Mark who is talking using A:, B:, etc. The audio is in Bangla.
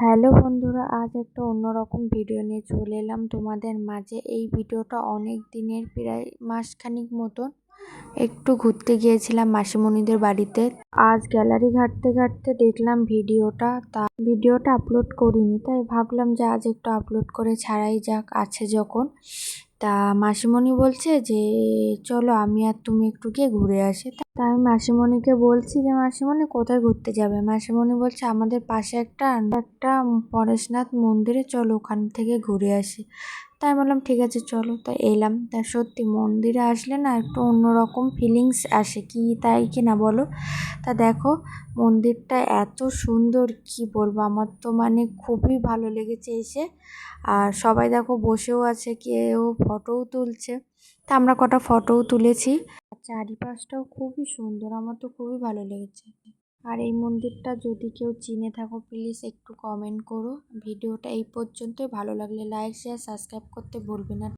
A: হ্যালো বন্ধুরা, আজ একটা অন্যরকম ভিডিও নিয়ে চলে এলাম। তোমাদের মাঝে এই ভিডিওটা অনেক দিনের, প্রায় মাসখানিক মতন। একটু ঘুরতে গিয়েছিলাম মাসিমণিদের বাড়িতে। আজ গ্যালারি ঘাটতে ঘাটতে দেখলাম ভিডিওটা। তা ভিডিওটা আপলোড করিনি, তাই ভাবলাম যে আজ একটু আপলোড করে ছাড়াই যাক, আছে যখন। তা মাসিমণি বলছে যে, চলো আমি আর তুমি একটু গিয়ে ঘুরে আসি। তা আমি মাসিমণিকে বলছি যে, মাসিমণি, কোথায় ঘুরতে যাবে? মাসিমণি বলছে, আমাদের পাশে একটা একটা পরেশনাথ মন্দিরে চলো, ওখান থেকে ঘুরে আসি। তাই বললাম, ঠিক আছে, চলো। তা এলাম। তা সত্যি মন্দিরে আসলে না একটু অন্যরকম ফিলিংস আসে, কি তাই কি না বলো? তা দেখো, মন্দিরটা এত সুন্দর, কি বলব? আমার তো মানে খুবই ভালো লেগেছে এসে। আর সবাই দেখো বসেও আছে, কেউ ফটোও তুলছে। তা আমরা কটা ফটোও তুলেছি। চারিপাশটাও খুবই সুন্দর, আমার তো খুবই ভালো লেগেছে। আর এই মন্দিরটা যদি কেউ চিনে থাকো প্লিজ একটু কমেন্ট করো। ভিডিওটা এই পর্যন্তই। ভালো লাগলে লাইক শেয়ার সাবস্ক্রাইব করতে ভুলবে না।